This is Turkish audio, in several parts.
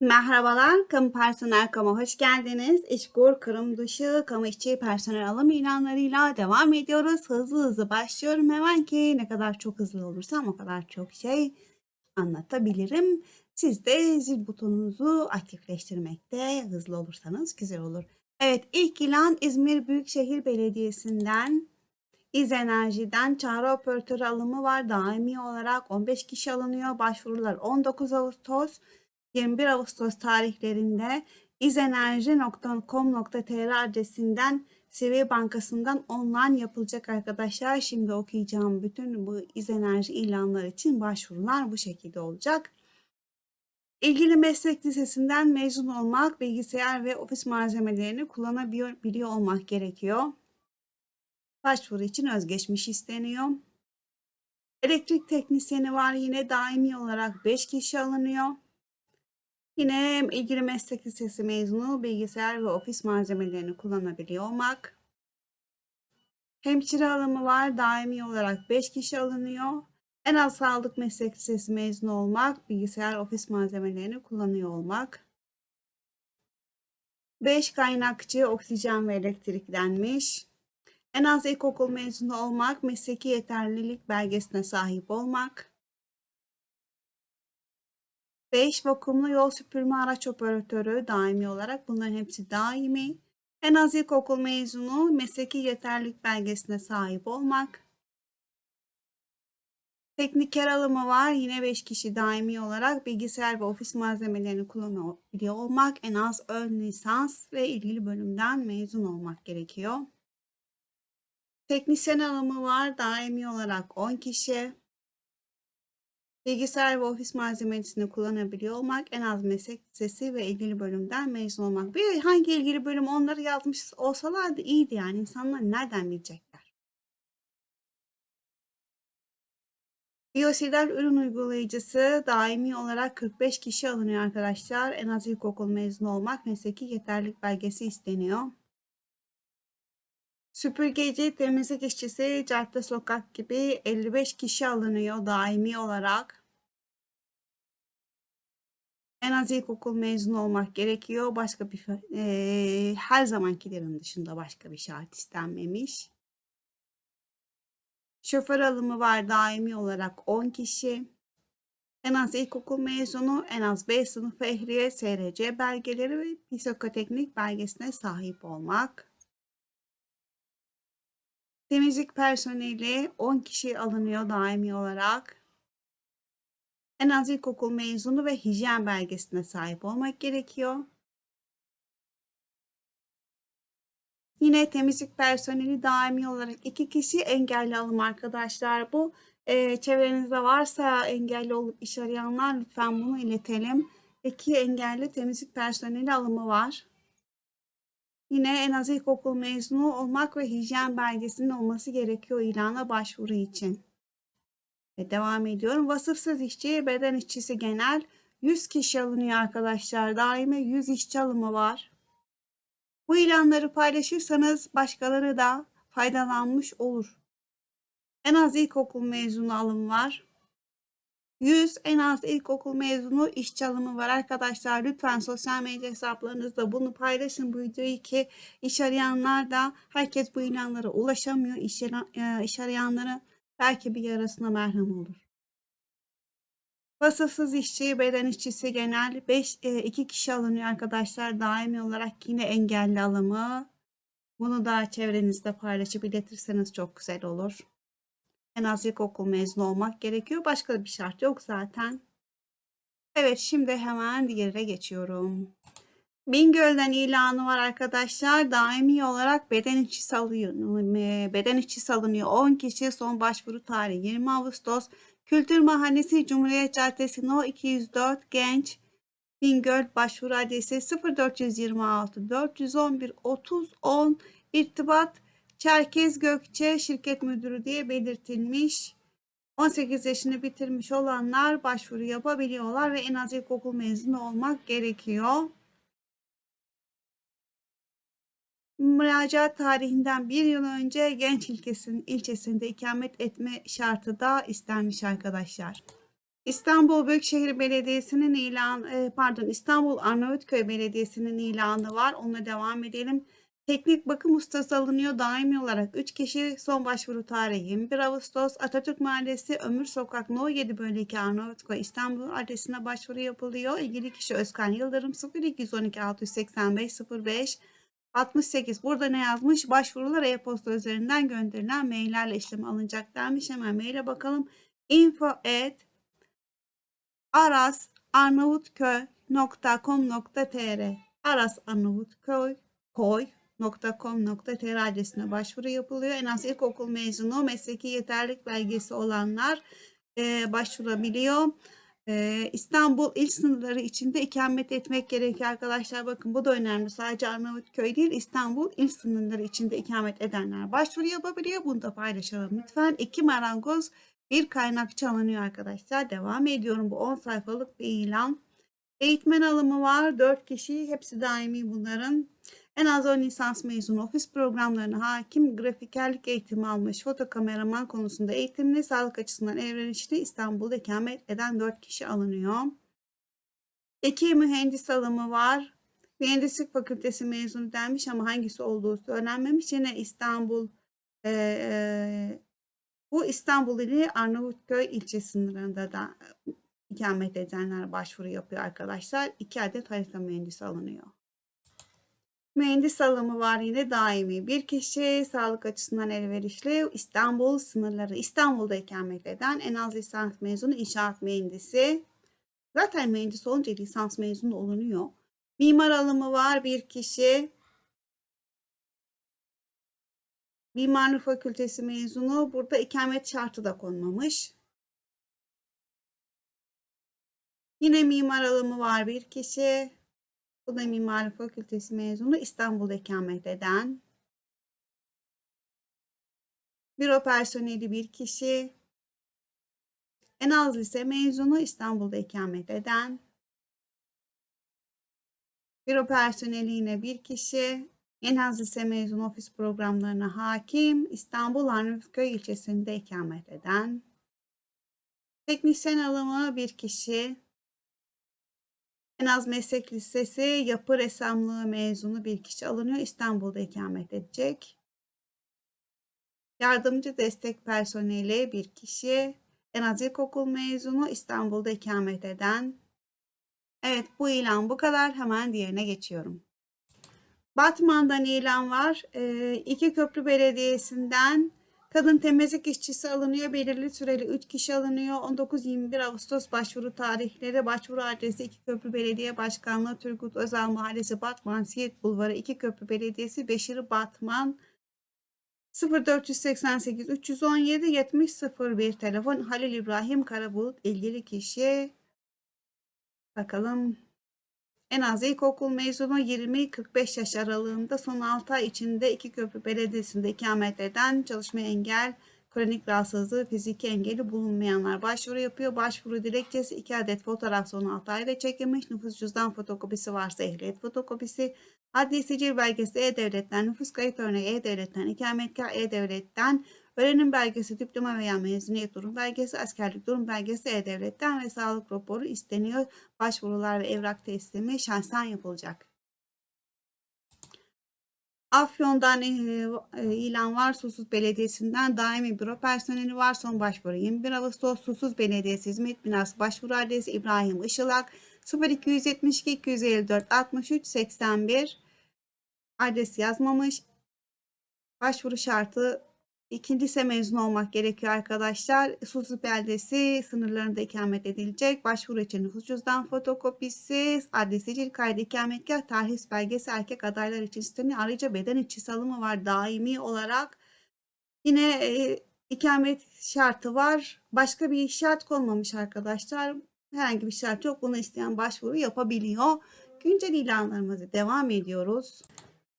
Merhabalar, kamu personel kamu hoş geldiniz. İşkur, kurum dışı, kamu işçi personel alım ilanlarıyla devam ediyoruz. Hızlı hızlı başlıyorum hemen ki ne kadar çok hızlı olursam o kadar çok şey anlatabilirim. Siz de zil butonunuzu aktifleştirmekte hızlı olursanız güzel olur. Evet, ilk ilan İzmir Büyükşehir Belediyesi'nden İz Enerji'den çağrı operatörü alımı var. Daimi olarak 15 kişi alınıyor. Başvurular 19 Ağustos. 21 Ağustos tarihlerinde izenerji.com.tr adresinden Seviye Bankası'ndan online yapılacak arkadaşlar. Şimdi okuyacağım bütün bu İzenerji ilanlar için başvurular bu şekilde olacak. İlgili meslek lisesinden mezun olmak, bilgisayar ve ofis malzemelerini kullanabiliyor olmak gerekiyor. Başvuru için özgeçmiş isteniyor. Elektrik teknisyeni var yine daimi olarak 5 kişi alınıyor. Yine ilgili meslek lisesi mezunu bilgisayar ve ofis malzemelerini kullanabiliyor olmak. Hemşire alımı var. Daimi olarak 5 kişi alınıyor. En az sağlık meslek lisesi mezunu olmak, bilgisayar ofis malzemelerini kullanıyor olmak. 5 kaynakçı oksijen ve elektriklenmiş. En az ilkokul mezunu olmak, mesleki yeterlilik belgesine sahip olmak. 5 vakumlu yol süpürme araç operatörü daimi olarak bunların hepsi daimi. En az ilkokul mezunu mesleki yeterlilik belgesine sahip olmak. Tekniker alımı var. Yine 5 kişi daimi olarak bilgisayar ve ofis malzemelerini kullanabiliyor olmak. En az ön lisans ve ilgili bölümden mezun olmak gerekiyor. Teknisyen alımı var. Daimi olarak 10 kişi. Bilgisayar ve ofis malzemesini kullanabiliyor olmak, en az meslek lisesi ve ilgili bölümden mezun olmak. Bir hangi ilgili bölüm onları yazmış olsalardı iyiydi yani. insanlar nereden bilecekler? Biyosider ürün uygulayıcısı daimi olarak 45 kişi alınıyor arkadaşlar. En az ilkokul mezunu olmak, mesleki yeterlilik belgesi isteniyor. Süpürgeci, temizlik işçisi, cadde sokak gibi 55 kişi alınıyor daimi olarak. En az ilkokul mezunu olmak gerekiyor. Başka bir e, her zamankilerin dışında başka bir şart istenmemiş. Şoför alımı var daimi olarak 10 kişi. En az ilkokul mezunu, en az B sınıfı ehliye, SRC belgeleri ve psikoteknik belgesine sahip olmak. Temizlik personeli 10 kişi alınıyor daimi olarak. En az ilkokul mezunu ve hijyen belgesine sahip olmak gerekiyor. Yine temizlik personeli daimi olarak iki kişi engelli alım arkadaşlar. Bu e, çevrenizde varsa engelli olup iş arayanlar lütfen bunu iletelim. İki engelli temizlik personeli alımı var. Yine en az ilkokul mezunu olmak ve hijyen belgesinin olması gerekiyor ilana başvuru için. Ve devam ediyorum. Vasıfsız işçi, beden işçisi genel 100 kişi alınıyor arkadaşlar. Daima 100 işçi alımı var. Bu ilanları paylaşırsanız başkaları da faydalanmış olur. En az ilkokul mezunu alım var. 100 en az ilkokul mezunu işçi alımı var arkadaşlar. Lütfen sosyal medya hesaplarınızda bunu paylaşın bu videoyu ki iş arayanlar da herkes bu ilanlara ulaşamıyor. İş, e, iş arayanlara belki bir yarasına merhem olur. Vasıfsız işçi, beden işçisi genel 5 2 e, kişi alınıyor arkadaşlar. Daimi olarak yine engelli alımı. Bunu da çevrenizde paylaşıp iletirseniz çok güzel olur. En az ilkokul mezunu olmak gerekiyor. Başka bir şart yok zaten. Evet şimdi hemen diğerine geçiyorum. Bingöl'den ilanı var arkadaşlar. Daimi olarak beden içi salıyor. Beden içi salınıyor. 10 kişi son başvuru tarihi 20 Ağustos. Kültür Mahallesi Cumhuriyet Caddesi No 204 Genç Bingöl başvuru adresi 0426 411 30 10 irtibat Çerkez Gökçe şirket müdürü diye belirtilmiş. 18 yaşını bitirmiş olanlar başvuru yapabiliyorlar ve en az ilkokul mezunu olmak gerekiyor. Müracaat tarihinden bir yıl önce genç ilkesin ilçesinde ikamet etme şartı da istenmiş arkadaşlar. İstanbul Büyükşehir Belediyesi'nin ilan, e, pardon İstanbul Arnavutköy Belediyesi'nin ilanı var. Onunla devam edelim. Teknik bakım ustası alınıyor daimi olarak 3 kişi son başvuru tarihi 21 Ağustos Atatürk Mahallesi Ömür Sokak No 7 bölü 2 Arnavutköy İstanbul adresine başvuru yapılıyor. İlgili kişi Özkan Yıldırım 0212 685 05 68 burada ne yazmış? Başvurular e-posta üzerinden gönderilen maillerle işlem alınacak denmiş. Hemen maile bakalım. info at arasarnavutköy.com.tr Aras Arnavutköy koy.com.tr adresine başvuru yapılıyor. En az ilkokul mezunu mesleki yeterlik belgesi olanlar e, başvurabiliyor. E, İstanbul il sınırları içinde ikamet etmek gerekiyor arkadaşlar. Bakın bu da önemli. Sadece Arnavutköy değil İstanbul il sınırları içinde ikamet edenler başvuru yapabiliyor. Bunu da paylaşalım lütfen. İki marangoz bir kaynakçı alınıyor arkadaşlar. Devam ediyorum. Bu 10 sayfalık bir ilan. Eğitmen alımı var. 4 kişi. Hepsi daimi bunların. En az 10 lisans mezunu, ofis programlarına hakim, grafikerlik eğitimi almış, fotokameraman konusunda eğitimli, sağlık açısından evrenişli İstanbul'da ikamet eden 4 kişi alınıyor. İki mühendis alımı var. Mühendislik fakültesi mezunu denmiş ama hangisi olduğu söylenmemiş. Yine İstanbul e, bu İstanbul ili Arnavutköy ilçe sınırında da ikamet edenler başvuru yapıyor arkadaşlar. İki adet harita mühendisi alınıyor. Mühendis alımı var yine daimi. Bir kişi sağlık açısından elverişli İstanbul sınırları İstanbul'da ikamet eden en az lisans mezunu inşaat mühendisi. Zaten mühendis olunca lisans mezunu olunuyor. Mimar alımı var bir kişi. Mimarlık Fakültesi mezunu. Burada ikamet şartı da konmamış. Yine mimar alımı var bir kişi. Bu da Mimarlık Fakültesi mezunu İstanbul'da ikamet eden. Büro personeli bir kişi. En az lise mezunu İstanbul'da ikamet eden. Büro personeli yine bir kişi. En az lise mezunu ofis programlarına hakim. İstanbul Arnavutköy ilçesinde ikamet eden. Teknisyen alımı bir kişi. En az meslek lisesi yapı ressamlığı mezunu bir kişi alınıyor. İstanbul'da ikamet edecek. Yardımcı destek personeli bir kişi. En az ilkokul mezunu İstanbul'da ikamet eden. Evet bu ilan bu kadar. Hemen diğerine geçiyorum. Batman'dan ilan var. Ee, iki Köprü Belediyesi'nden Kadın temizlik işçisi alınıyor. Belirli süreli 3 kişi alınıyor. 19-21 Ağustos başvuru tarihleri. Başvuru adresi 2 Köprü Belediye Başkanlığı Turgut Özal Mahallesi Batman Siirt Bulvarı 2 Köprü Belediyesi Beşir Batman 0488 317 70 01 telefon Halil İbrahim Karabulut ilgili kişi bakalım en az ilkokul mezunu 20-45 yaş aralığında son 6 ay içinde iki köprü belediyesinde ikamet eden çalışma engel, kronik rahatsızlığı, fiziki engeli bulunmayanlar başvuru yapıyor. Başvuru dilekçesi 2 adet fotoğraf son 6 ayda çekilmiş. Nüfus cüzdan fotokopisi varsa ehliyet fotokopisi. Adli sicil belgesi E-Devlet'ten, nüfus kayıt örneği E-Devlet'ten, ikametgah E-Devlet'ten, Öğrenim belgesi, diploma veya mezuniyet durum belgesi, askerlik durum belgesi E-Devlet'ten ve sağlık raporu isteniyor. Başvurular ve evrak teslimi şahsen yapılacak. Afyon'dan e, e, ilan var. Susuz Belediyesi'nden daimi büro personeli var. Son başvuru 21 Ağustos Susuz Belediyesi Hizmet Binası başvuru adresi İbrahim Işılak 0272 254 63 81 adres yazmamış. Başvuru şartı İkinci lise mezunu olmak gerekiyor arkadaşlar. Susuz beldesi sınırlarında ikamet edilecek. Başvuru için nüfus cüzdan fotokopisi, adresi sicil kaydı, ikametgah, tarih belgesi erkek adaylar için isteniyor. Ayrıca beden içi salımı var daimi olarak. Yine e, ikamet şartı var. Başka bir şart konmamış arkadaşlar. Herhangi bir şart yok. Bunu isteyen başvuru yapabiliyor. Güncel ilanlarımızı devam ediyoruz.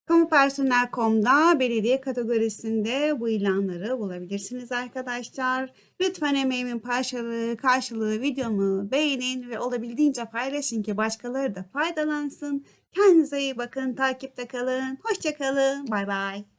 Kamu Personel.com'da belediye kategorisinde bu ilanları bulabilirsiniz arkadaşlar. Lütfen emeğimin karşılığı, karşılığı videomu beğenin ve olabildiğince paylaşın ki başkaları da faydalansın. Kendinize iyi bakın, takipte kalın. Hoşçakalın, bay bay.